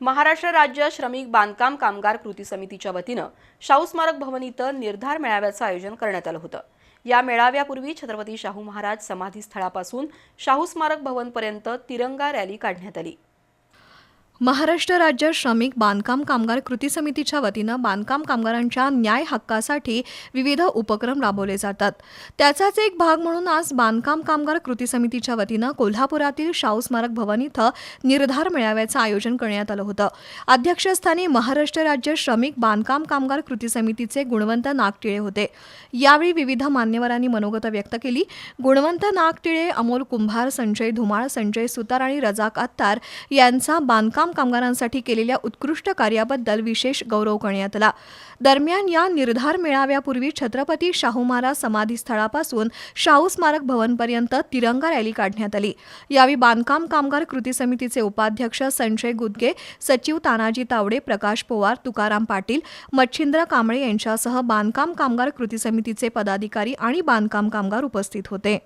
महाराष्ट्र राज्य श्रमिक बांधकाम कामगार कृती समितीच्या वतीनं शाहू स्मारक भवन इथं निर्धार मेळाव्याचं आयोजन करण्यात आलं होतं. या मेळाव्यापूर्वी छत्रपती शाहू महाराज समाधी स्थळापासून शाहू स्मारक भवनपर्यंत तिरंगा रॅली काढण्यात आली. महाराष्ट्र राज्य श्रमिक बांधकाम कामगार कृती समितीच्या वतीनं बांधकाम कामगारांच्या न्याय हक्कासाठी विविध उपक्रम राबवले जातात. त्याचाच एक भाग म्हणून आज बांधकाम कामगार कृती समितीच्या वतीनं कोल्हापुरातील शाहू स्मारक भवन इथं निर्धार मेळाव्याचं आयोजन करण्यात आलं होतं. अध्यक्षस्थानी महाराष्ट्र राज्य श्रमिक बांधकाम कामगार कृती समितीचे गुणवंत नागटिळे होते. यावेळी विविध मान्यवरांनी मनोगत व्यक्त केली. गुणवंत नागटिळे अमोल कुंभार संजय धुमाळ संजय सुतार आणि रजाक अत्तार यांचा बांधकाम कामगारांसाठी केलेल्या उत्कृष्ट कार्याबद्दल विशेष गौरव करण्यात आला. दरम्यान या निर्धार मेळाव्यापूर्वी छत्रपती शाहू महाराज समाधीस्थळापासून शाहू स्मारक भवनपर्यंत तिरंगा रॅली काढण्यात आली. यावेळी बांधकाम कामगार कृती समितीचे उपाध्यक्ष संजय गुदगे सचिव तानाजी तावडे प्रकाश पोवार तुकाराम पाटील मच्छिंद्र कांबळे यांच्यासह बांधकाम कामगार कृती समितीचे पदाधिकारी आणि बांधकाम कामगार उपस्थित होते.